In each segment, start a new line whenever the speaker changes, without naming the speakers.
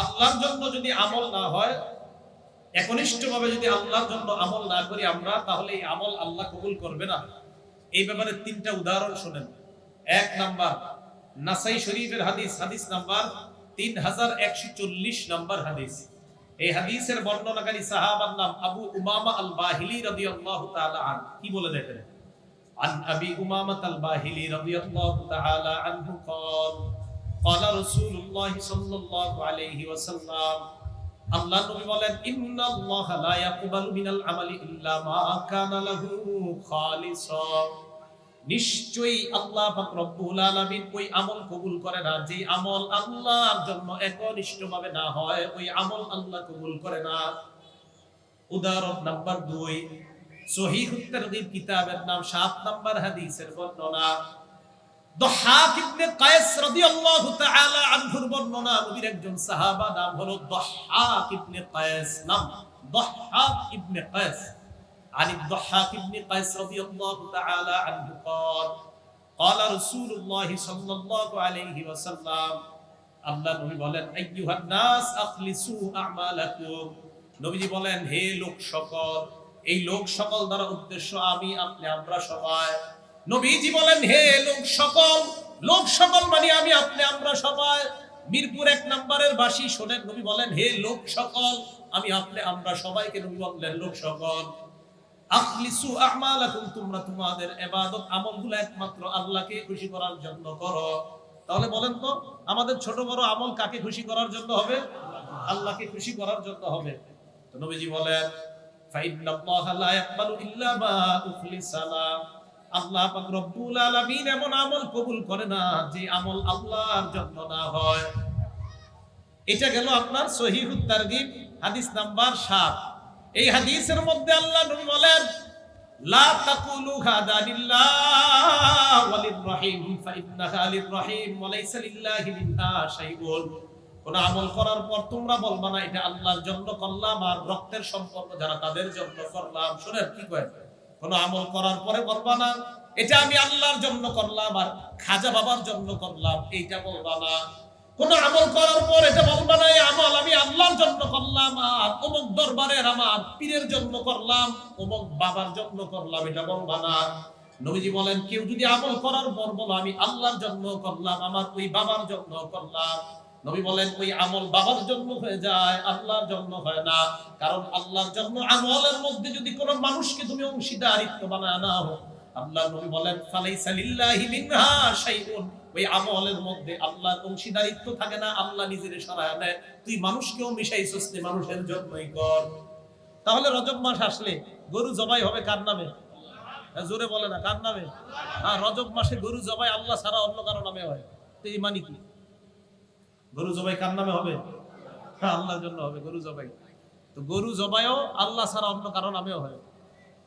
আল্লাহর জন্য যদি আমল না হয় একনিষ্ঠভাবে যদি আল্লাহর জন্য আমল না করি আমরা তাহলে এই আমল আল্লাহ কবুল করবে না এই ব্যাপারে তিনটা উদাহরণ শোনেন এক নাম্বার নাসাই শরীফের হাদিস হাদিস নাম্বার তিন হাজার একশো চল্লিশ নাম্বার হাদিস এই হাদিসের বর্ণনাকারী সাহাবার নাম আবু উমামা আল বাহিলি রাদিয়াল্লাহু তাআলা আন কি বলে দেখেন عن أبي أمامة الباهلي رضي الله تعالى عنه قال قال رسول الله صلى الله عليه وسلم আল্লাহ নবী বলেন ইন্না আল্লাহ লা ইয়াকবালু মিনাল আমালি ইল্লা মা কানা লাহু খালিসা নিশ্চয়ই আল্লাহ পাক রব্বুল আলামিন ওই আমল কবুল করে না যে আমল আল্লাহর জন্য একনিষ্ঠভাবে না হয় ওই আমল আল্লাহ কবুল করে না উদাহরণ নাম্বার দুই সহিহ তারগিব কিতাবের নাম 7 নাম্বার হাদিসের বর্ণনা দহাক ইবনে কায়েস রাদিয়াল্লাহু তাআলা আনহুর বর্ণনা নবীর একজন সাহাবা নাম হলো দহাক ইবনে কায়েস নাম দহাক ইবনে কায়েস عن الضحاك بن قيس رضي الله تعالى عنه قال قال رسول الله صلى الله عليه وسلم আল্লাহ নবী বলেন আইয়ুহান নাস আখলিসু আমালাকুম নবীজি বলেন হে লোক সকল এই লোক সকল দ্বারা উদ্দেশ্য আমি আপনি আমরা সবাই নবীজি বলেন, হে লোক সকল লোক সকল মানে আমি, আপনি, আমরা সবাই। মিরপুর এক নম্বরের বাসী শোনেন, নবী বলেন, হে লোক সকল, আমি, আপনি, আমরা সবাইকে নবী বললেন, লোক সকল। আখলিসু আমালাকুম, তোমরা তোমাদের ইবাদত আমলগুলো একমাত্র আল্লাহকে খুশি করার জন্য করো। তাহলে বলেন তো, আমাদের ছোট বড় আমল কাকে খুশি করার জন্য হবে? আল্লাহকে খুশি করার জন্য হবে। তো নবীজি বলেন, ফাইন্নাল্লাহা লা ইয়াকবালু ইল্লা মা উখলিসা লা আল্লাহ পাক রব্বুল আলামিন এমন আমল কবুল করে না যে আমল আল্লাহর জন্য না হয়। এটা গেল আপনার সহিহুত তারগিব হাদিস নাম্বার 7 এই হাদিসের মধ্যে আল্লাহ নবী বলেন, লা তাকুলু হাদা লিল্লাহ ওয়ালির রহিম ফাইন্নাহা লির রহিম লিল্লাহি মিনহা কোন আমল করার পর তোমরা বলবা না, এটা আল্লাহর জন্য করলাম আর রক্তের সম্পর্ক যারা তাদের জন্য করলাম। শুনেন কি কয়? কোন আমল করার পরে বলবা না, এটা আমি আল্লাহর জন্য করলাম আর খাজা বাবার জন্য করলাম, এইটা বলবা না। কোন আমল করার পর এটা বলবা না আমল আমি আল্লাহর জন্য করলাম আর অমুক দরবারের আমার পীরের জন্য করলাম, অমুক বাবার জন্য করলাম, এটা বলবা না। নবীজি বলেন, কেউ যদি আমল করার পর বলো, আমি আল্লাহর জন্য করলাম, আমার ওই বাবার জন্য করলাম। নবী বলেন ওই আমল বাবার জন্য হয়ে যায় আল্লাহর জন্য হয় না। কারণ আল্লাহর জন্য আমলের মধ্যে যদি কোনো মানুষকে তুমি অংশীদারিত্ব বানায় নাও আল্লাহ নবী বলেন মিনহা শাইউন। ওই আমলের মধ্যে অংশীদারিত্ব থাকে না আল্লাহ নিজের তুই মানুষকেও মিশাইছস নে মানুষের জন্যই কর। তাহলে রজব মাস আসলে গরু জবাই হবে কার নামে? হ্যাঁ, জোরে বলে না কার নামে? হ্যাঁ রজব মাসে গরু জবাই আল্লাহ ছাড়া অন্য কারও নামে হয়। তো এই মানে কি? গরু জবাই কার নামে হবে? আল্লাহর জন্য হবে গরু জবাই। তো গরু জবাইও আল্লাহ ছাড়া অন্য কারও নামেও হয়।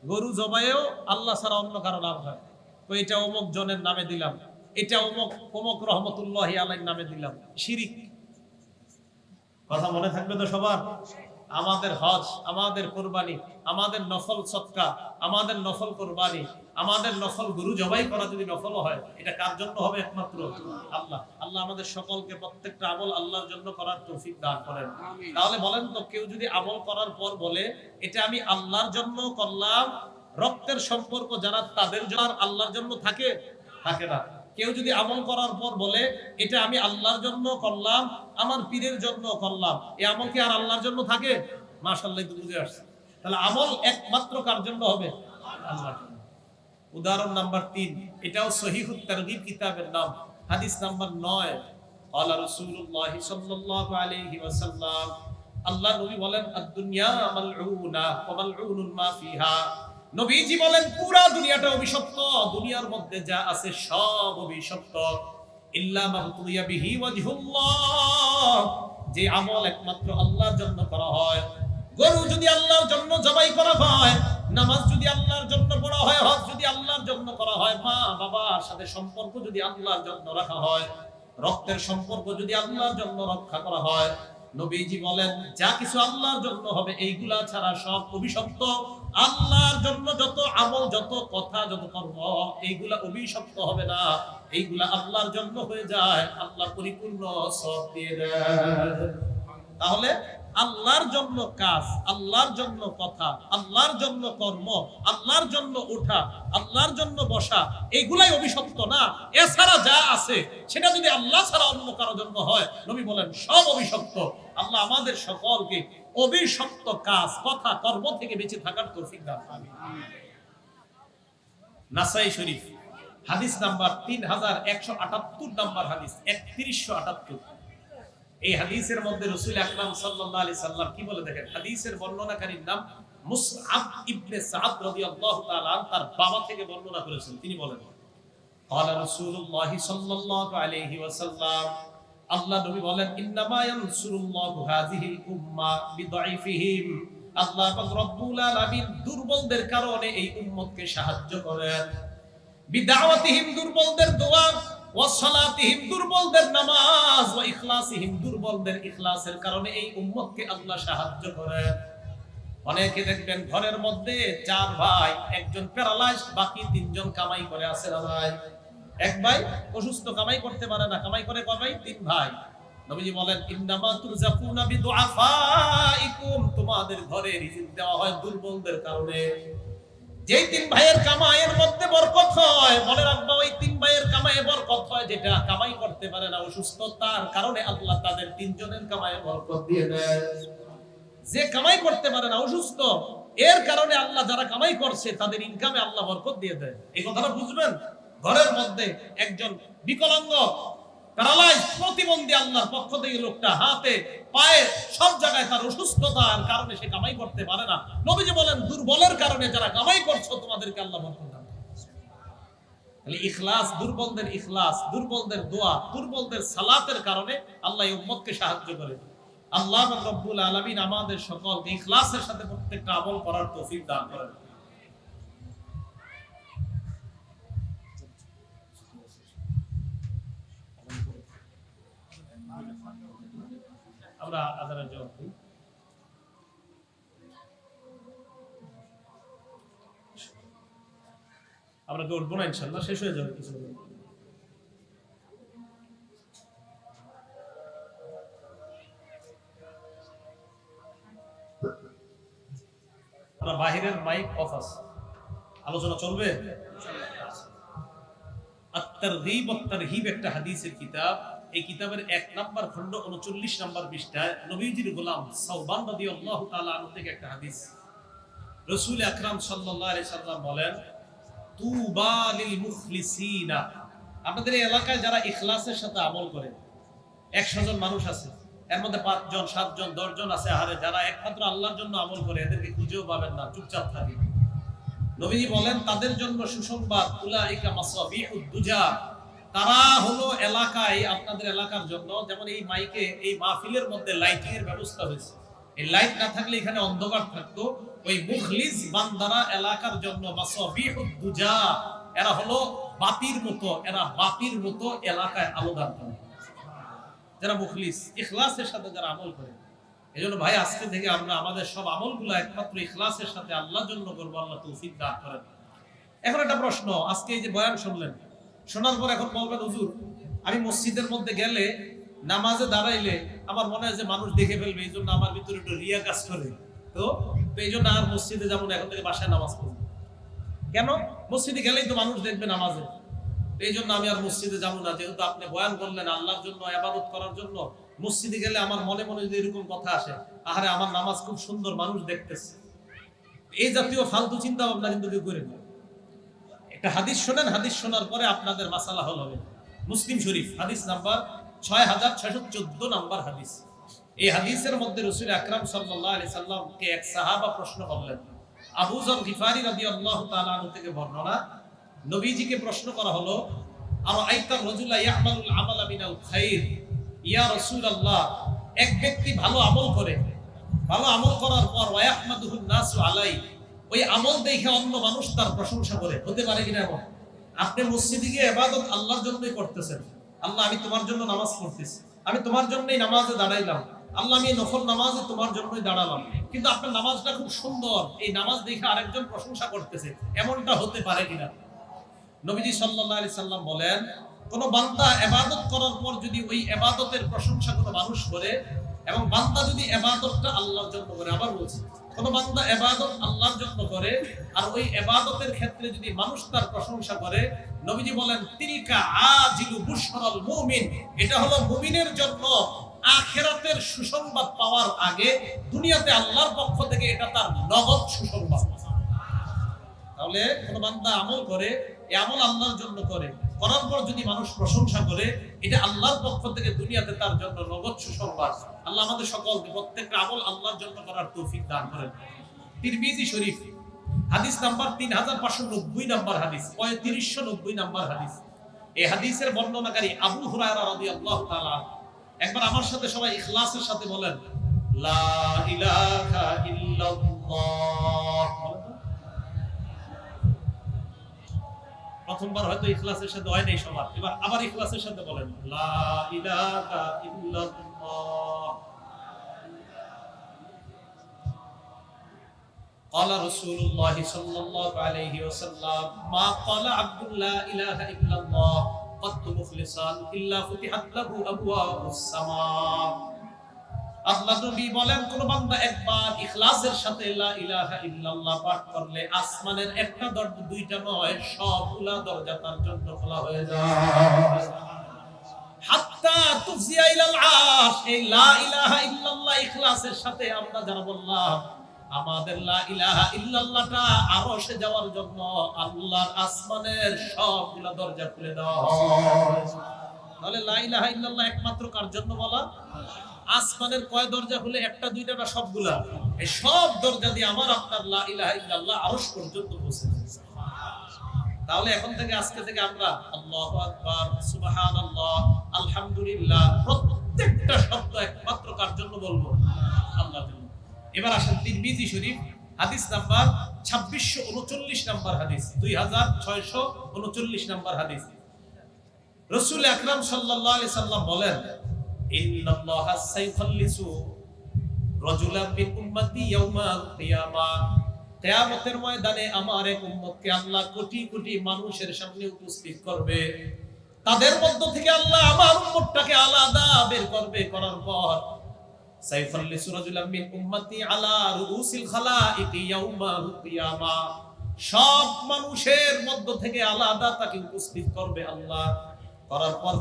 গরু জবাইও আল্লাহ ছাড়া অন্য কারও নাম হয়। তো এটা অমুক জনের নামে দিলাম। এটা অমুক অমুক রহমতুল্লাহ আলাইর নামে দিলাম। শিরিক। কথা মনে থাকবে তো সবার? আমাদের হজ আমাদের কোরবানি আমাদের নফল সৎকা আমাদের নফল কোরবানি আমাদের নফল গুরু জবাই করা যদি নফল হয় এটা কার জন্য হবে একমাত্র আল্লাহ? আল্লাহ আমাদের সকলকে প্রত্যেকটা আমল আল্লাহর জন্য করার তৌফিক দান করেন। তাহলে বলেন তো কেউ যদি আমল করার পর বলে এটা আমি আল্লাহর জন্য করলাম রক্তের সম্পর্ক যারা তাদের জন্য আল্লাহর জন্য থাকে? থাকে না। কেউ যদি আমল করার পর বলে এটা আমি আল্লাহর জন্য করলাম আমার পীরের জন্য করলাম এই আমল কি আর আল্লাহর জন্য থাকে মাশাআল্লাহ তো বুঝে আসছে তাহলে আমল একমাত্র কার জন্য হবে আল্লাহর জন্য উদাহরণ নাম্বার তিন এটাও সহিহুত তারগিব কিতাবের নাম হাদিস নাম্বার নয় قال رسول الله صلى الله عليه وسلم আল্লাহ নবী বলেন আদ-দুনিয়া মালউনা ওয়া মালউনুন মা ফিহা নবীজি বলেন, পুরা দুনিয়াটা অভিশপ্ত, দুনিয়ার মধ্যে যা আছে সব অভিশপ্ত। যে আমল একমাত্র আল্লাহর জন্য করা হয়। গরু যদি আল্লাহর জন্য জবাই করা হয়, নামাজ যদি আল্লাহর জন্য পড়া হয়, হজ যদি আল্লাহর জন্য করা হয়, মা বাবার সাথে সম্পর্ক যদি আল্লাহর জন্য রাখা হয়, রক্তের সম্পর্ক যদি আল্লাহর জন্য রক্ষা করা হয়, নবীজি বলেন, যা কিছু আল্লাহর জন্য হবে, এইগুলা ছাড়া সব অভিশপ্ত। আল্লাহর জন্য যত আমল, যত কথা, যত কর্ম, এইগুলা অভিশপ্ত হবে না। এইগুলা আল্লাহর জন্য হয়ে যায়। আল্লাহ পরিপূর্ণ সব দিয়ে দেয়। তাহলে আল্লাহর জন্য কাজ, আল্লাহর জন্য কথা, আল্লাহর জন্য কর্ম, আল্লাহর জন্য ওঠা আল্লাহর জন্য বসা, এইগুলাই অভিশপ্ত না। এছাড়া যা আছে, সেটা যদি আল্লাহ ছাড়া অন্য কারও জন্য হয়, নবী বলেন, সব অভিশপ্ত। আল্লাহ আমাদের সকলকে অভিশপ্ত কাজ কথা কর্ম থেকে বেঁচে থাকার তৌফিক দান করুন। নাসাই শরীফ হাদিস নাম্বার তিন হাজার একশো আটাত্তর নাম্বার হাদিস একত্রিশশো আটাত্তর এই হাদিসের মধ্যে রসুল আকরাম সাল্লাল্লাহু আলাইহি সাল্লাম কি বলে দেখেন হাদিসের বর্ণনাকারীর নাম মুসআব ইবনে সাদ রাদিয়াল্লাহু তাআলা আন তার বাবা থেকে বর্ণনা করেছেন তিনি বলেন قال رسول الله صلى الله عليه وسلم আল্লাহ নবী বলেন, ইন্নামা ইয়ানসুরুল্লাহু হাযিহিল উম্মাহ বিদাইফিহিম। আল্লাহ পাক রব্বুল আলামিন দুর্বলদের কারণে এই উম্মতকে সাহায্য করেন। বিদাওয়াতিহিম দুর্বলদের দোয়া, ওয়া সালাতিহিম দুর্বলদের নামাজ, ওয়া ইখলাসিহিম দুর্বলদের ইখলাসের কারণে এই উম্মতকে আল্লাহ সাহায্য করেন। অনেকে দেখবেন ঘরের মধ্যে চার ভাই, একজন প্যারালাইজ বাকি তিনজন কামাই করে আছে ভাই? এক ভাই অসুস্থ, কামাই করতে পারে না, কামাই করে কয় তিন ভাই। নবীজি বলেন, ইন্নামা তুরজাকুনা বিদুআফাইকুম। তোমাদের ঘরে রিজিক দেওয়া হয় দুর্বলদের কারণে। যেই তিন ভাইয়ের কামাইয়ের মধ্যে বরকত হয়, মনে রাখব, ওই তিন ভাইয়ের কামাইয়ে বরকত হয়, যেটা কামাই করতে পারে না অসুস্থতার কারণে আল্লাহ তাদের তিনজনের কামাইয়ে বরকত দিয়ে দেয়। যে কামাই করতে পারে না, অসুস্থ, এর কারণে আল্লাহ যারা কামাই করছে, তাদের ইনকামে আল্লাহ বরকত দিয়ে দেয়। এই কথাটা বুঝবেন? ঘরের মধ্যে একজন বিকলাঙ্গ প্রতিবন্ধী পক্ষ থেকে লোকটা হাতে, পায়ে, সব জায়গায় তার অসুস্থতার কারণে সে কামাই করতে পারে না। নবীজি বলেন, দুর্বলের কারণে যারা কামাই করছ, তোমাদেরকে আল্লাহ ইখলাস, দুর্বলদের ইখলাস, দুর্বলদের দোয়া, দুর্বলদের সালাতের কারণে আল্লাহ উম্মতকে সাহায্য করে। আল্লাহ রব্বুল আলামিন আমাদের সকলকে ইখলাসের সাথে প্রত্যেকটা আমল করার তৌফিক দান করেন। আমরা উঠবো না ইনশাল্লাহ শেষ হয়ে যাবে কিছু বাহিরের মাইক অফ আছে। আলোচনা চলবে? আত্তারগীব ওয়াত তারহিব একটা হাদিসের কিতাব। এই কিতাবের এক নাম্বার খণ্ড 39 নাম্বার পৃষ্ঠায় নবীজির গোলাম সাওবান রাদিয়াল্লাহু তাআলা আনহু থেকে একটা হাদিস। রাসূল আকরাম আলাইহি সাল্লাম বলেন মুখলিসিনা। আপনাদের এলাকায় যারা ইখলাসের সাথে আমল করে 100 জন মানুষ আছে, এর মধ্যে আছে আরে যারা একমাত্র আল্লাহর জন্য আমল করে, এদেরকে খুঁজেও পাবেন না, চুপচাপ নবীজি বলেন, তাদের জন্য সুসংবাদ, উলাইকা মাসাবিহুদ দুজা। তারা হলো এলাকায় আপনাদের এলাকার জন্য। যেমন এই মাইকে, এই মাহফিলের মধ্যে লাইটিং এর ব্যবস্থা হয়েছে। এই লাইট না থাকলে এখানে অন্ধকার থাকতো। ওই মুখলিস বান্দারা এলাকার জন্য দুজা, এরা হলো বাতির মতো, এরা বাতির মতো এলাকায় আলো দান করে। যারা মুখলিস, ইখলাসের সাথে যারা আমল করে। এই জন্য ভাই, আজকে থেকে আমরা আমাদের সব আমলগুলো একমাত্র ইখলাসের সাথে আল্লাহর জন্য করব। আল্লাহ তৌফিক দান করেন। এখন একটা প্রশ্ন, আজকে এই যে বয়ান শুনলেন শোনার পর এখন বলবেন, হুজুর, আমি মসজিদের মধ্যে গেলে নামাজে দাঁড়াইলে আমার মনে হয় যে মানুষ দেখে ফেলবে, এই জন্য আমার ভিতরে একটু রিয়া কাজ করে। তো এই জন্য আর মসজিদে যেমন এখন থেকে বাসায় নামাজ পড়ব। কেন? মসজিদে গেলেই তো মানুষ দেখবে নামাজে। এই জন্য আমি আর মসজিদে যাব না, যেহেতু আপনি বয়ান করলেন আল্লাহর জন্য, আবাদত করার জন্য। মসজিদে গেলে আমার মনে মনে যদি এরকম কথা আসে, আহারে আমার নামাজ খুব সুন্দর মানুষ দেখতেছে। এই জাতীয় ফালতু চিন্তা ভাবনা কিন্তু কেউ করে না। হাদিস শোনেন, হাদিস শোনার পরে আপনাদের মাসালা হল হবে। মুসলিম শরীফ, হাদিস নাম্বার ছয় হাজার ছয়শো চোদ্দ নাম্বার হাদিস। এই হাদিসের মধ্যে রসুল আকরাম সাল্লাহ আলি সাল্লামকে এক সাহাবা প্রশ্ন করলেন। আবু জর গিফারি রবি আল্লাহ তালু থেকে বর্ণনা, নবীজিকে প্রশ্ন করা হলো আর আইতার রজুল্লাহ আমাল মিনাল খাইর? ইয়া রাসূলুল্লাহ, এক ব্যক্তি ভালো আমল করে। ভালো আমল করার পর ওয়াহমাদুহুন নাসু আলাই ওই আমল দেখে অন্য মানুষ তার প্রশংসা করে, হতে পারে কিনা এমন? আপনি মসজিদে গিয়ে ইবাদত আল্লাহর জন্যই করতেছেন। আল্লাহ, আমি তোমার জন্য নামাজ পড়তেছি। আমি তোমার জন্যই নামাজে দাঁড়াইলাম। আল্লাহ, আমি নফল নামাজে তোমার জন্যই দাঁড়ালাম। কিন্তু আপনার নামাজটা খুব সুন্দর। এই নামাজ দেখে আরেকজন প্রশংসা করতেছে। এমনটা হতে পারে কিনা? নবীজি সাল্লাল্লাহু আলাইহি সাল্লাম বলেন, কোন বান্দা এবাদত করার পর যদি ওই এবাদতের প্রশংসা কোনো মানুষ করে, এবং বান্দা যদি এবাদতটা আল্লাহর জন্য করে, আবার বলছি কোন বান্দা এবাদত আল্লাহর জন্য করে, আর ওই এবাদতের ক্ষেত্রে যদি মানুষ তার প্রশংসা করে, নবীজি বলেন, তিলকা আজিলু বুশরাল মুমিন এটা হলো মুমিনের জন্য আখেরাতের সুসংবাদ পাওয়ার আগে দুনিয়াতে আল্লাহর পক্ষ থেকে এটা তার নগদ সুসংবাদ। তাহলে কোন বান্দা আমল করে, এই আমল আল্লাহর জন্য করে। করার পর যদি মানুষ প্রশংসা করে, এটা আল্লাহর পক্ষ থেকে দুনিয়াতে তার জন্য নগদ সুসংবাদ আল্লাহ আমাদের সকল প্রত্যেকটা আমল আল্লাহর জন্য করার তৌফিক দান করেন। তিরমিজি শরীফ, হাদিস নাম্বার তিন হাজার পাঁচশো নব্বই নাম্বার হাদিস, পঁয়ত্রিশশো নব্বই নাম্বার হাদিস। এই হাদিসের বর্ণনাকারী আবু হুরায়রা রাদিয়াল্লাহু তাআলা একবার আমার সাথে সবাই ইখলাসের সাথে বলেন, লা ইলাহা ইল্লাল্লাহ বলেন তো। প্রথমবার হয়তো ইখলাসের সাথে হয় নাই সবার এবার আবার ইখলাসের সাথে বলেন লা ইলাহা ইল্লাল্লাহ قال رسول الله صلى الله عليه وسلم ما قال عبد لا اله الا الله قد مخلصا الا فتحت له ابواب السماء আল্লাহ নবী বলেন, কোন বান্দা একবার ইখলাসের সাথে লা ইলাহা ইল্লাল্লাহ পাঠ করলে আসমানের একটা দরজা, দুইটা নয়, সবগুলা দরজা তার জন্য খোলা হয়ে যায়। হাত্তা তুফজিয়া ইলাল এই লা ইলাহা ইল্লাল্লাহ ইখলাসের সাথে আমরা যারা বললাম, আমাদের লা ইলাহা ইল্লাল্লাহটা আরশে যাওয়ার জন্য আল্লাহর আসমানের সবগুলা দরজা খুলে দেওয়া হয়। তাহলে লা ইলাহা ইল্লাল্লাহ একমাত্র কার জন্য বলা? আসমানের কয় দরজা হলে একটা, দুইটা না সবগুলা? এই সব দরজা দিয়ে আমার আপনার লা ইলাহা ইল্লাল্লাহ আরশ পর্যন্ত পৌঁছে তাহলে এখন থেকে, আজকে থেকে আমরা আল্লাহু আকবার, সুবহানাল্লাহ, আলহামদুলিল্লাহ, প্রত্যেকটা শব্দ একমাত্র কার জন্য বলব? আল্লাহর জন্য। এবার আসেন তিরমিজি শরীফ, হাদিস নাম্বার 2639 নাম্বার হাদিস 2639 নাম্বার হাদিস। রাসূল আকরাম আলাইহি সাল্লাম বলেন ময়দানে আমার এক উম্মতকে আল্লাহ কোটি কোটি মানুষের সামনে উপস্থিত করবে। তাদের মধ্য থেকে আল্লাহ আমার উম্মতটাকে আলাদা বের করবে করার পর। সব মানুষের মধ্য থেকে আলাদা তাকে উপস্থিত করবে আল্লাহ। করার পর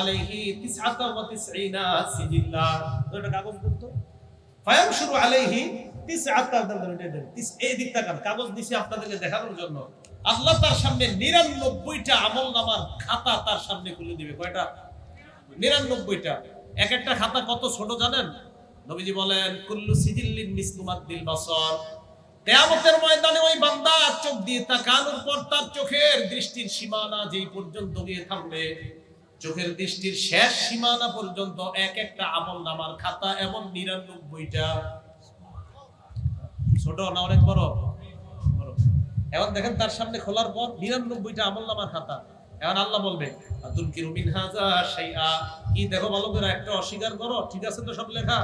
আলাইহি তিসআতা ওয়া তিসঈনা সিজিল্লা এটা কাগজ আলাইহি তিসআতা দেন দেন এটা দেন তিস এই দিক তাকান কাগজ দিছি আপনাদেরকে দেখানোর জন্য। আল্লাহ তার সামনে 99টা আমলনামার খাতা তার সামনে খুলে দিবে। কয়টা? 99টা এক একটা খাতা কত ছোট জানেন? নবীজি বলেন, কুল্লু সিজিল্লিন মিসলুমাদ্দিল বাসর। কেয়ামতের ময়দানে ওই বান্দা চোখ দিয়ে তাকানোর পর তার চোখের দৃষ্টির সীমানা যেই পর্যন্ত গিয়ে থাকবে চোখের দৃষ্টির শেষ সীমানা পর্যন্ত এক একটা আমল নামার খাতা এমন নিরানব্বইটা। ছোট না অনেক বড়। এখন দেখেন তার সামনে খোলার পর নিরানব্বইটা আমল নামার খাতা। এখন আল্লাহ বলবে কি দেখো ভালো করে, একটা অস্বীকার করো, ঠিক আছে তো সব লেখা?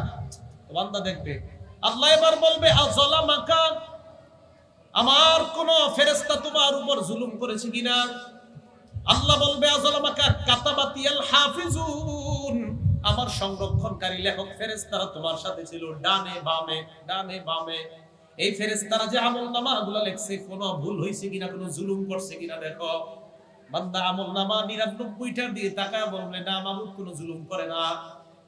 বান্দা দেখবে। আল্লাহ এবার বলবে আযলামাকা আমার কোন ফেরেশতা তোমার উপর জুলুম করেছে কিনা? আল্লাহ বলবে হাফিজুন। আমার সংরক্ষণকারী লেখক ফেরেশতারা তোমার সাথে ছিল, ডানে বামে ডানে বামে। এই ফেরেশতারা যে আমল নামাগুলো লেখছে, কোনো ভুল হয়েছে কিনা, কোনো জুলুম করছে কিনা, দেখো। বান্দা আমল নামা নিরানব্বইটা দিয়ে তাকায় বলবে, না মামুদ কোনো জুলুম করে না।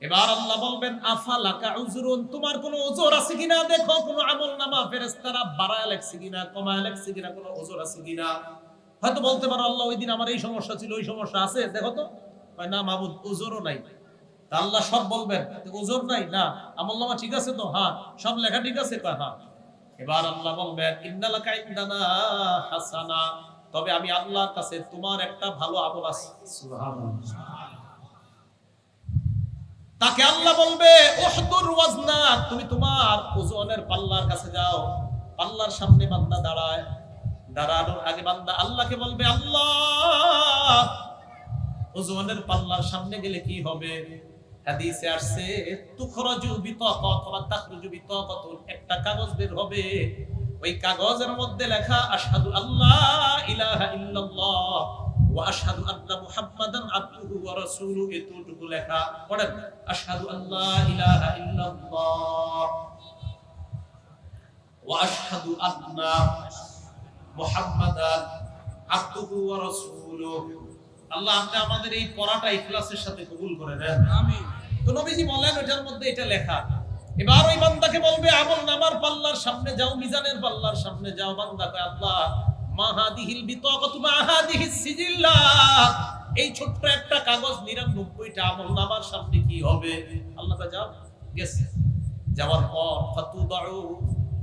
এবার আল্লাহ বলবেন, আফালাকা উজরুন, তোমার কোনো ওজর আছে কিনা? দেখো, কোনো আমল নামা ফেরেশতারা বাড়ায় লেখছে কিনা, কমায় লেখছে কিনা, কোনো ওজর আছে কিনা? হয়তো বলতে পারো, আল্লাহ, ওই দিন আমার এই সমস্যা ছিল, ওই সমস্যা আছে। দেখো তো না মাহবুদ ওজরও নাই। আল্লাহ সব বলবেন ওজর নাই? না। আমল নামা ঠিক আছে তো? হ্যাঁ। সব লেখা ঠিক আছে? হ্যাঁ। এবার আল্লাহ বলবেন, ইন্নালাকা ইন্দানা হাসানা। তবে আমি আল্লাহর কাছে তোমার একটা ভালো আমল আছে। সুবহানাল্লাহ। তাকে আল্লাহ বলবে তুমি তোমার ওজনের পাল্লার কাছে যাও। পাল্লার সামনে বান্দা দাঁড়ায়। দাঁড়ানোর আগে বান্দা আল্লাহকে বলবে, আল্লাহ, ওজনের পাল্লার সামনে গেলে কি হবে? একটা কাগজ বের হবে। ওই কাগজের মধ্যে লেখা আল্লাহ ওয়া আশহাদু আন্না মুহাম্মাদান আবদুহু ওয়া রাসূলুহু এতটুকু লেখা পড়েন। আশহাদু আল্লা ইলাহা ইল্লাল্লাহ। ওয়া আশহাদু আন্না মুহাম্মাদান আবদুহু ওয়া রাসূলুহু। আল্লাহ আপনি আমাদের এই পড়াটা ইখলাসের সাথে কবুল করে নেন।
আমিন।
তো নবীজি বলেন ওটার মধ্যে এটা লেখা। এবার ওই বান্দাকে বলবে আমল নামার পাল্লার সামনে যাও মিজানের পাল্লার সামনে যাও। বান্দা কয় আল্লাহ মাহাদিহিল বিতাকাতু মাহাদিহিস সিজিল্লাত এই ছোট্ট একটা কাগজ 99টা আমল নামার সামনে কি হবে? আল্লাহ যাও গেছে যাওয়ার পর, ফাতুদাউ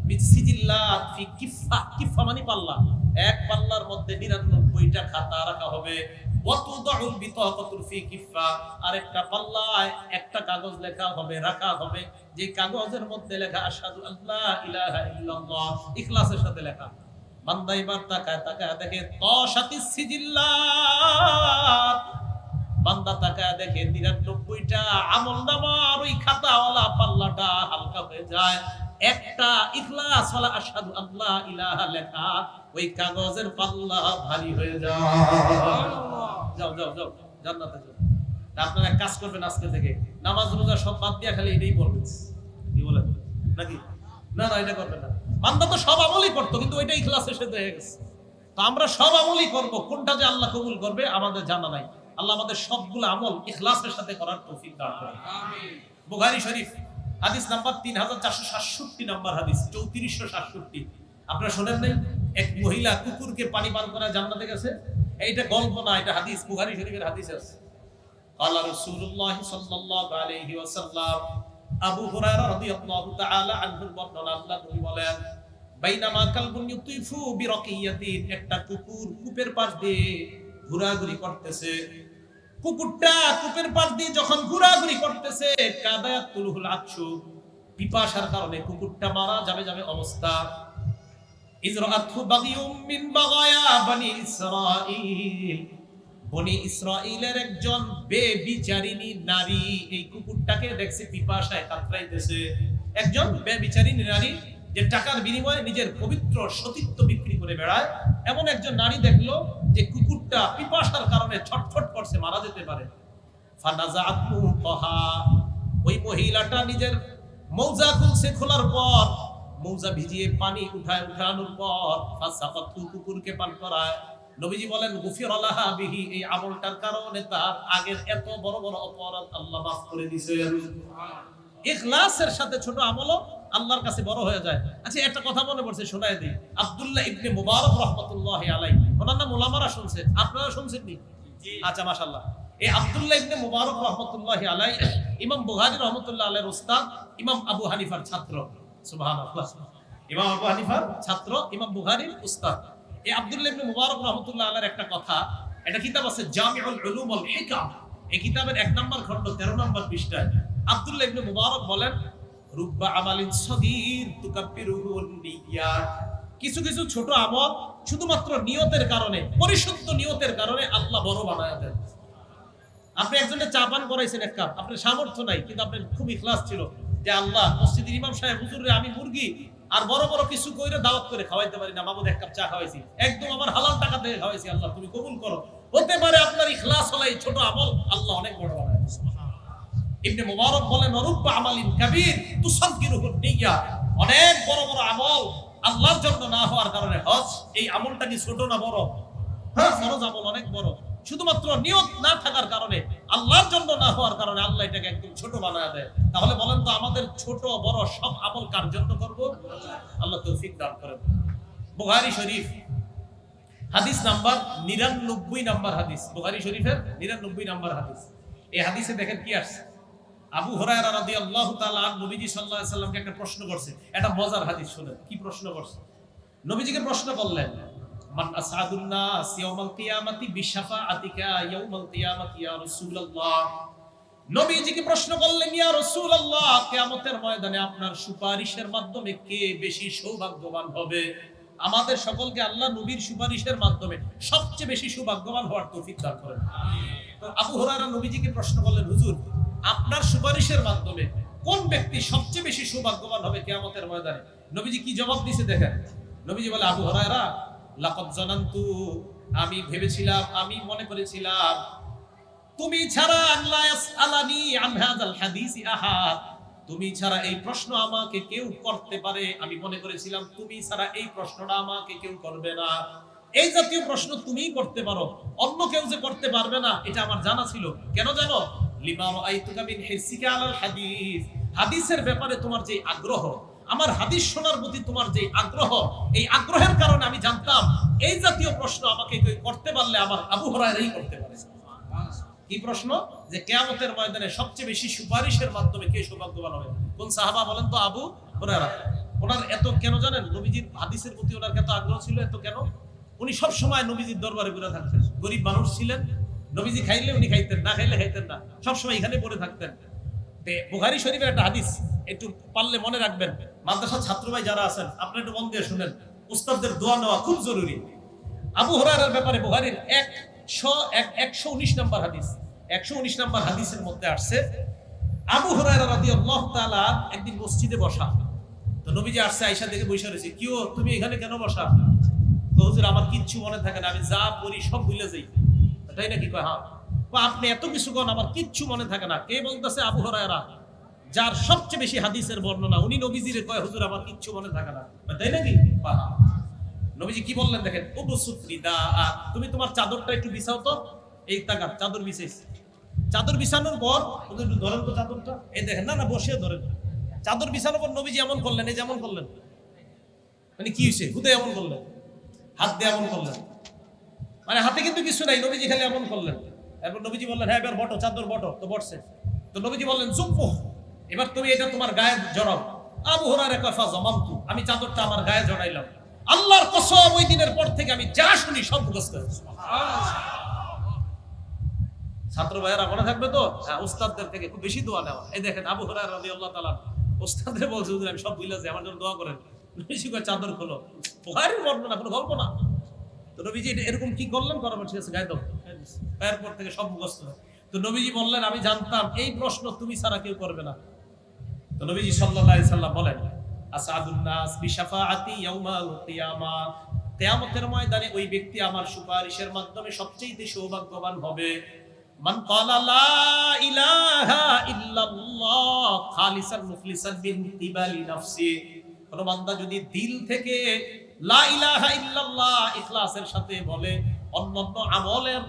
বিসিজিল্লাত ফি কিফা কিফা মানে পাল্লা। এক পাল্লার মধ্যে 99টা খাতা রাখা হবে। ওয়াতুদাউল বিতাকাতুল ফি কিফা। আরেকটা পাল্লায় একটা কাগজ লেখা হবে, রাখা হবে। যে কাগজের মধ্যে লেখা, আশহাদু আল্লা ইলাহা ইল্লাল্লাহ, ইখলাসের সাথে লেখা। বান্দা এবার তাকায় তাকায় দেখে তশাতি সিজিল্লাত। বান্দা তাকায় দেখে নিরানব্বইটা আমল নামার ওই খাতাওয়ালা পাল্লাটা হালকা হয়ে যায়। একটা ইখলাস ওয়ালা আশহাদু আল্লাহ ইলাহা লেখা, ওই কাগজের পাল্লা ভারী হয়ে যায়। যাও যাও যাও, জান্নাতে যাও। আপনারা কাজ করবেন আজকে থেকে, নামাজ রোজা সব বাদ দিয়া খালি এটাই পড়বেন কি বলেন? নাকি? না না এটা করবে না। বান্দা তো সব আমলই করতো কিন্তু ওইটাই ক্লাসে শেষ হয়ে গেছে। তো আমরা সব আমলই করব কোনটা যে আল্লাহ কবুল করবে আমাদের জানা নাই। আল্লাহ আমাদের সবগুলো আমল ইখলাসের সাথে করার তৌফিক দান করেন। বুখারী শরীফ হাদিস নাম্বার 3467 নাম্বার হাদিস 3467 আপনারা শুনেন নাই? এক মহিলা কুকুরকে পানি পান করা জান্নাতে গেছে? এইটা গল্প না এটা হাদিস বুখারী শরীফের হাদিস আছে। আল্লাহ রাসূলুল্লাহ সাল্লাল্লাহু আলাইহি ওয়াসাল্লাম আবু হুরায়রা রাদিয়াল্লাহু তাআলা আনহুর বর্ণনা আল্লাহ নবী বলেন, বাইনামা কালবুন ইউতিফু বিরাকিয়াতিন একটা কুকুর কূপের পাশ দিয়ে ঘোরাঘুরি করতেছে। কুকুরটা কূপের পাশ দিয়ে যখন ঘোরাঘুরি করতেছে কাদায়াতুলহুল আচ্ছু পিপাসার কারণে কুকুরটা মারা যাবে যাবে অবস্থা। ইজরাআতহু বাগিয়ুম মিন বাগায়া বনি ইসরাঈল বনি ইসরাঈলের একজন বেবিচারিণী নারী এই কুকুরটাকে দেখছে পিপাসায় কাতরাইতেছে। একজন বেবিচারিণী নারী যে টাকার বিনিময়ে নিজের পবিত্র সতীত্ব বিক্রি করে বেড়ায়। এমন একজন নারী দেখল যে কুকুরটা পিপাসার কারণে ছটফট করছে, মারা যেতে পারে। ওই মহিলাটা নিজের মৌজা খুলছে খোলার পর, মৌজা ভিজিয়ে পানি উঠায়, উঠানোর পর কুকুরকে পান করায়। নবীজি বলেন গুফির আল্লাহা বিহি এই আমলটার কারণে তার আগের এত বড় বড় অপরাধ আল্লাহ মাফ করে দিছে। ইখলাসের সাথে ছোট আমলও আল্লাহর কাছে বড় হয়ে যায়। আচ্ছা একটা কথা মনে পড়ছে শোনায় দিই। আব্দুল্লাহ ইবনে মুবারক রাহমাতুল্লাহ আলাইহি। ওনার নাম ওলামারা শুনছেন। আপনারা শুনছেন নি আচ্ছা মাশাআল্লাহ। এই আব্দুল্লাহ ইবনে মুবারক রাহমাতুল্লাহ আলাইহি ইমাম বুখারী রাহমাতুল্লাহ আলাইহির উস্তাদ ইমাম আবু হানিফার ছাত্র। সুবহানাল্লাহ। ইমাম আবু হানিফার ছাত্র ইমাম বুখারীর উস্তাদ। এই আব্দুল্লাহ ইবনে মুবারক একটা কথা এটা কিতাব আছে, জামিউল উলুম হিকাম। এই কিতাবের এক নম্বর খণ্ড 13 নম্বর পৃষ্ঠায়। আব্দুল্লাহ ইবনে মুবারক বলেন, রুব্বা আমালিন তুকাব্বিরুহু কিছু কিছু ছোট আমল শুধুমাত্র নিয়তের কারণে, পরিশুদ্ধ নিয়তের কারণে আল্লাহ বড় বানায় দেন। আপনি একজনের চা পান করাইছেন এক কাপ, আপনার সামর্থ্য নাই, কিন্তু আপনার খুব ইখলাস ছিল যে, আল্লাহ, মসজিদের ইমাম সাহেব, হুজুরে আমি মুরগি আর বড় বড় কিছু কইরে দাওয়াত করে খাওয়াইতে পারি না। মামুদ এক কাপ চা খাওয়াইছি। একদম আমার হালাল টাকা থেকে খাওয়াইছি আল্লাহ, তুমি কবুল করো। হতে পারে আপনার ইখলাস হলাই ছোট আমল, আল্লাহ অনেক বড় বানায়। ইবনে মুবারক বলেন, রুব্বা আমালিন কাবীর তুসাগগিরুহু নিয়া অনেক বড় বড় আমল আল্লাহর জন্য না হওয়ার কারণে হজ, এই আমলটা কি ছোট না বড়? হ্যাঁ ফরজ আমল অনেক বড়। শুধুমাত্র নিয়ত না থাকার কারণে, আল্লাহর জন্য না হওয়ার কারণে আল্লাহ এটাকে একদম ছোট বানায় দেয়। তাহলে বলেন তো আমাদের ছোট, বড় সব আমল কার জন্য করব? আল্লাহ তৌফিক দান করেন। বুখারী শরীফ, হাদিস নাম্বার নিরানব্বই নাম্বার হাদিস। বুখারী শরীফের নিরানব্বই নাম্বার হাদিস। এই হাদিসে দেখেন কি আসছে? আবু হুরায়রা রাদিয়াল্লাহু তাআলা আন নবীজি সাল্লাল্লাহু আলাইহি সাল্লামকে একটা প্রশ্ন করছে। এটা মজার হাদিস, শুনেন। কি প্রশ্ন করছে? নবীজিকে প্রশ্ন করলেন মান আসাদুন নাস ইয়াউমাল কিয়ামাতি বিশাফাআতিকা ইয়াউমাল কিয়ামাতি ইয়া রাসূলুল্লাহ। নবীজিকে প্রশ্ন করলেন, ইয়া রাসূলুল্লাহ, কিয়ামতের ময়দানে আপনার সুপারিশের মাধ্যমে কে বেশি সৌভাগ্যবান হবে? আমাদের সকলকে আল্লাহ নবীর সুপারিশের মাধ্যমে সবচেয়ে বেশি সৌভাগ্যবান হওয়ার তৌফিক দান করেন। তো আবু হুরায়রা নবীজিকে প্রশ্ন করলেন, হুজুর, আপনার সুপারিশের মাধ্যমে কোন ব্যক্তি সবচেয়ে বেশি সৌভাগ্যবান হবে কিয়ামতের ময়দানে? নবীজি কি জবাব দিছে দেখেন? নবীজি বলে, আবু হুরায়রা লাকাদ জানান্তু, আমি ভেবেছিলাম, আমি মনে করেছিলাম, তুমি ছাড়া আল্লাহ আলানি আন হাযাল হাদিসি আহাদ। তুমি ছাড়া এই প্রশ্ন আমাকে কেউ করতে পারে। আমি মনে করেছিলাম, তুমি ছাড়া এই প্রশ্নটা আমাকে কেউ করবে না। এই জাতীয় প্রশ্ন তুমিই করতে পারো। অন্য কেউ যে করতে পারবে না, এটা আমার জানা ছিল। কেন জানো? লিমা রাআইতুকা মিন হিরসিকা আলাল হাদিস। হাদিসের ব্যাপারে তোমার যে আগ্রহ আমার হাদিস শোনার প্রতি তোমার যে আগ্রহ, এই আগ্রহের কারণে আমি জানতাম, এই জাতীয় প্রশ্ন আমাকে কেউ করতে পারলে আমার আবু হুরায়রাই করতে পারে। কি প্রশ্ন? যে কেয়ামতের ময়দানে সবচেয়ে বেশি সুপারিশের মাধ্যমে কে সৌভাগ্যবান হবে? কোন সাহাবা বলেন তো আবু হুরায়রা। ওনার এত কেন জানেন? নবীজির হাদিসের প্রতি ওনার এত আগ্রহ ছিল এত কেন? উনি সব সময় নবীজির দরবারে ঘুরে থাকতেন। গরিব মানুষ ছিলেন। নবীজি খাইলে উনি খাইতেন, না খাইলে খাইতেন না। সবসময় এখানে পড়ে থাকতেন। তে বুখারী শরীফের একটা হাদিস একটু পারলে মনে রাখবেন। মাদ্রাসার ছাত্র ভাই যারা আছেন আপনি একটু মন দিয়ে শুনেন। উস্তাদদের দোয়া নেওয়া খুব জরুরি। আবু হরারার ব্যাপারে বুখারীর একশো এক, একশো উনিশ নম্বর হাদিস। একশো উনিশ নম্বর হাদিসের মধ্যে আসছে, আবু হরারা তাআলা একদিন মসজিদে বসা। তো নবীজি আসছে, আয়েশা দেখে বসে রয়েছে কিও তুমি এখানে কেন বসা? তো হুজুর, আমার কিচ্ছু মনে থাকে না, আমি যা পড়ি সব ভুলে যাই। তাই নাকি? কয় হ্যাঁ। আপনি এত কিছু কন, আমার কিচ্ছু মনে থাকে না। কে বলতেছে? আবু হরায়রা। যার সবচেয়ে বেশি হাদিসের বর্ণনা, উনি নবীজির কয়, হুজুর, আমার কিচ্ছু মনে থাকে না। তাই নাকি। নবীজি কি বললেন দেখেন উপসুত্রি দা তুমি তোমার চাদরটা একটু বিছাও তো। এই তাকাত, চাদর বিছাইছে। চাদর বিছানোর পর একটু ধরেন তো চাদরটা। এই দেখেন, না না বসে ধরেন। চাদর বিছানোর পর নবীজি এমন করলেন, এই যেমন করলেন। মানে কি হয়েছে হুদে এমন করলেন। হাত দিয়ে এমন করলেন। মানে হাতে কিন্তু কিছু নাই, নবীজি খালি এমন করলেন। এরপর নবীজি বললেন হ্যাঁ এবার বটো, চাদর বটো। তো বটছে। তো নবীজি বললেন, চুপ এবার তুমি এটা তোমার গায়ে জড়াও। আবু হরারে কফা জমামতু। আমি চাদরটা আমার গায়ে জড়াইলাম। আল্লাহর কসম, ওই দিনের পর থেকে আমি যা শুনি সব মুখস্থ। ছাত্র ভাইয়েরা মনে থাকবে তো? হ্যাঁ উস্তাদদের থেকে খুব বেশি দোয়া নেওয়া। এই দেখেন, আবু হরার রাদি আল্লাহ তালা উস্তাদরে বলছে আমি সব বুঝলে যাই, আমার জন্য দোয়া করেন। বেশি করে চাদর খোলো। বুখারীর বর্ণনা, কোনো গল্প না? তো নবীজি এরকম কি করলেন? করাবো ঠিক আছে, গায়ে দাও। গায়ের পর থেকে সব মুখস্থ তো নবীজি বললেন, আমি জানতাম, এই প্রশ্ন তুমি ছাড়া কেউ করবে না। তো নবীজি সাল্লাল্লাহু আলাইহি বলেন, আসাদুন নাস বিশাফাআতি ইয়াউমাল কিয়ামা। কিয়ামতের ময়দানে ওই ব্যক্তি আমার সুপারিশের মাধ্যমে সবচেয়ে সৌভাগ্যবান হবে। মান ক্বালা লা ইলাহা ইল্লাল্লাহ খালিসান মুখলিসান নাফসি। কোন বান্দা যদি দিল থেকে লা ইলাহা ইল্লাল্লাহ ইখলাসের সাথে বলে, অন্যান্য আমলের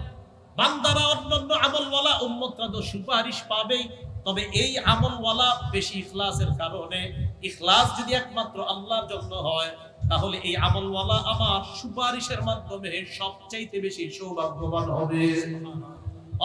বান্দারা, অন্যান্য আমলওয়ালা উম্মতরা তো সুপারিশ পাবেই। তবে এই আমলওয়ালা বেশি ইখলাসের কারণে ইখলাস যদি একমাত্র আল্লাহর জন্য হয়, তাহলে এই আমলওয়ালা আমার সুপারিশের মাধ্যমে সবচাইতে বেশি সৌভাগ্যবান হবে।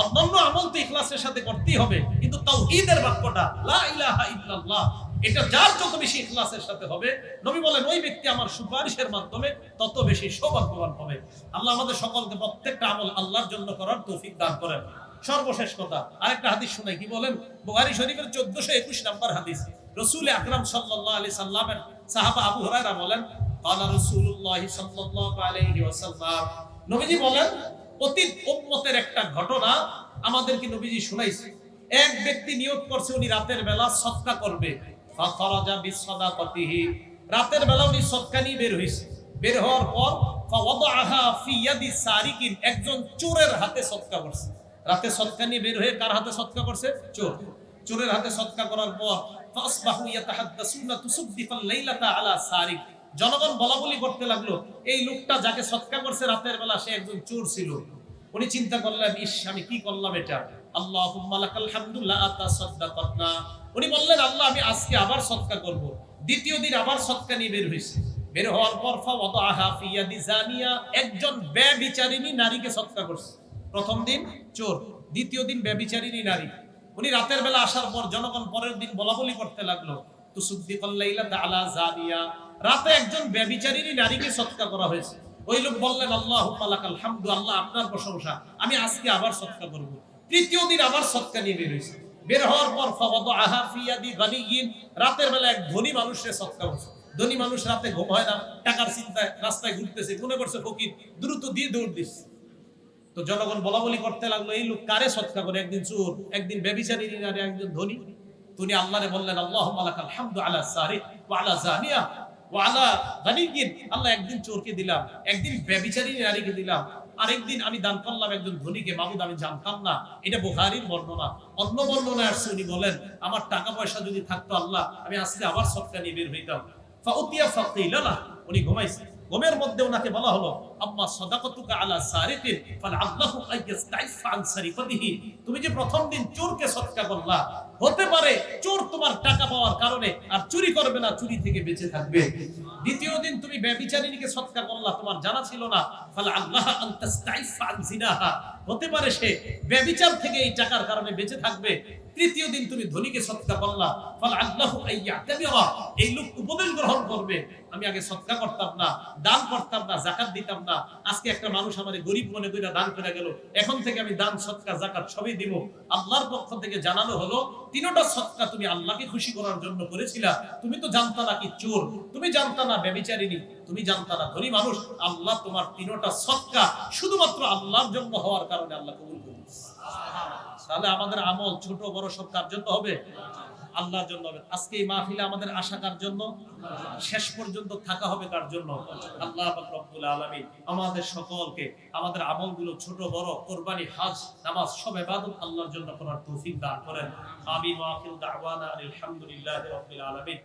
অন্যান্য আমল তো ইখলাসের সাথে করতেই হবে, কিন্তু তাওহীদের বাক্যটা, লা ইলাহা ইল্লাল্লাহ, এটা যার যত বেশি ইখলাসের সাথে হবে, নবী বলেন, ওই ব্যক্তি আমার সুপারিশের মাধ্যমে তত বেশি সৌভাগ্যবান হবে। আল্লাহ আমাদের সকলকে প্রত্যেকটা আমল আল্লাহর জন্য করার তৌফিক দান করেন। সর্বশেষ কথা। আরেকটা হাদিস শুনে কি বলেন? বোগারি শরীফের চোদ্দশো একুশ নাম্বার হাদিস। রসুল আকরাম সাল্লাহ আলি সাল্লামের সাহাবা আবু হরাইরা বলেন আলা রসুল্লাহ সাল্লাহ আলহি ওসাল্লাম নবীজি বলেন, অতীত উম্মতের একটা ঘটনা আমাদেরকে নবীজি শুনাইছে। এক ব্যক্তি নিয়োগ করছে, উনি রাতের বেলা সৎকা করবে। ফাতরাজা বিসদাকাতিহি রাতের বেলা উনি সৎকা নিয়ে বের হইছে। বের হওয়ার পর ফাওয়াদাহা ফি ইয়াদি সারিকিন, একজন চোরের হাতে সৎকা করছে। রাতে সৎকা নিয়ে বের হয়ে কার হাতে সৎকা করছে? চোর। চোরের হাতে সৎকা করার পর জনগণ বলা বলি করতে লাগল, এই লোকটা যাকে সৎকা করছে রাতের বেলা সে একজন চোর ছিল। উনি চিন্তা করলেন, ইস, আমি কি করলাম এটা? আল্লাহ উনি বললেন, আল্লাহ, আমি আজকে আবার সৎকা করব। দ্বিতীয় দিন আবার সৎকা নিয়ে বের হয়েছে। বের হওয়ার পর একজন ব্যভিচারিণী নারীকে সৎকা করছে। প্রথম দিন চোর, দ্বিতীয় দিন ব্যভিচারিণী নারী। উনি রাতের বেলা আসার পর জনগণ পরের দিন বলা বলি করতে লাগল। রাতে একজন ব্যভিচারিণী নারীকে সৎকা করা হয়েছে। ওই লোক বললেন, আল্লাহ পালাকাল হামদু, আল্লাহ আপনার প্রশংসা। আমি আজকে আবার সৎকা করব। তৃতীয় দিন আবার সৎকা নিয়ে বের হয়েছে। বের হওয়ার পর ফাওয়াদ আহা ফিয়াদি গানিয়িন রাতের বেলা এক ধনী মানুষের সৎকা করছে। ধনী মানুষ রাতে ঘুম হয় না, টাকার চিন্তায় রাস্তায় ঘুরতেছে, মনে করছে, ফকির, দ্রুত দিয়ে দৌড় দিচ্ছে তো জনগণ বলা বলি করতে লাগল, এই লোক কারে সৎকা করে? একদিন চোর, একদিন ব্যবিচারী নারী একজন ধনী। তুমি আল্লাহরে বললেন আল্লাহ আল্লাহ, একদিন চোরকে দিলাম, একদিন ব্যবিচারী নারীকে দিলাম। আরেকদিন আমি দান করলাম একজন ধনীকে মামুদ আমি জানতাম না। এটা বর্ণনা। অন্য আসছে, উনি বলেন, আমার টাকা পয়সা যদি থাকতো আল্লাহ, আমি আজকে আবার সৎকা নিয়ে বের হইতাম। উনি ঘুমাইছে। ঘুমের মধ্যে ওনাকে বলা হলো, আম্মা সাদাকাতুকা আলা সারিকিন ফালআল্লাহু আইয়াস্তাইফা আন সারিফাতিহি। তুমি যে প্রথম দিন চোরকে সৎকা করলা, হতে পারে চোর তোমার টাকা পাওয়ার কারণে আর চুরি করবে না, চুরি থেকে বেঁচে থাকবে। দ্বিতীয় দিন তুমি ব্যভিচারিণীকে সৎকা করলা, তোমার জানা ছিল না। ফালা আল্লাহ হতে পারে সে ব্যভিচার থেকে এই টাকার কারণে বেঁচে থাকবে। তৃতীয় দিন তুমি ধনীকে সৎকা করলা। ফালা আল্লাহু এই লোক উপদেশ গ্রহণ করবে। আমি আগে সৎকা করতাম না, দান করতাম না, জাকাত দিতাম না। আজকে একটা মানুষ আমার গরিব মনে করে দান করে গেল। এখন থেকে আমি দান, সৎকার, জাকাত সবই দিব। আল্লাহর পক্ষ থেকে জানানো হলো, তিনটা সৎকা তুমি আল্লাহকে খুশি করার জন্য করেছিলা। তুমি তো জানতা না কি চোর। তুমি জানতা না ব্যবিচারিনী তুমি জানতা না ধনী মানুষ, আল্লাহ তোমার তিনটা সৎকা শুধুমাত্র আল্লাহর জন্য হওয়ার কারণে আল্লাহ কবুল করবে তাহলে আমাদের আমল ছোট, বড় সব কার জন্য হবে? আল্লাহর জন্য হবে। আজকে এই মাহফিলে আমাদের আশা কার জন্য? শেষ পর্যন্ত থাকা হবে কার জন্য? আল্লাহ রব্বুল আলামিন আমাদের সকলকে আমাদের আমলগুলো ছোট, বড়, কোরবানি, হজ, নামাজ সব ইবাদত আল্লাহর জন্য করার তৌফিক দান করেন। আমিন ওয়া আখিরু দাওয়ানা আলহামদুলিল্লাহি রাব্বিল আলামিন।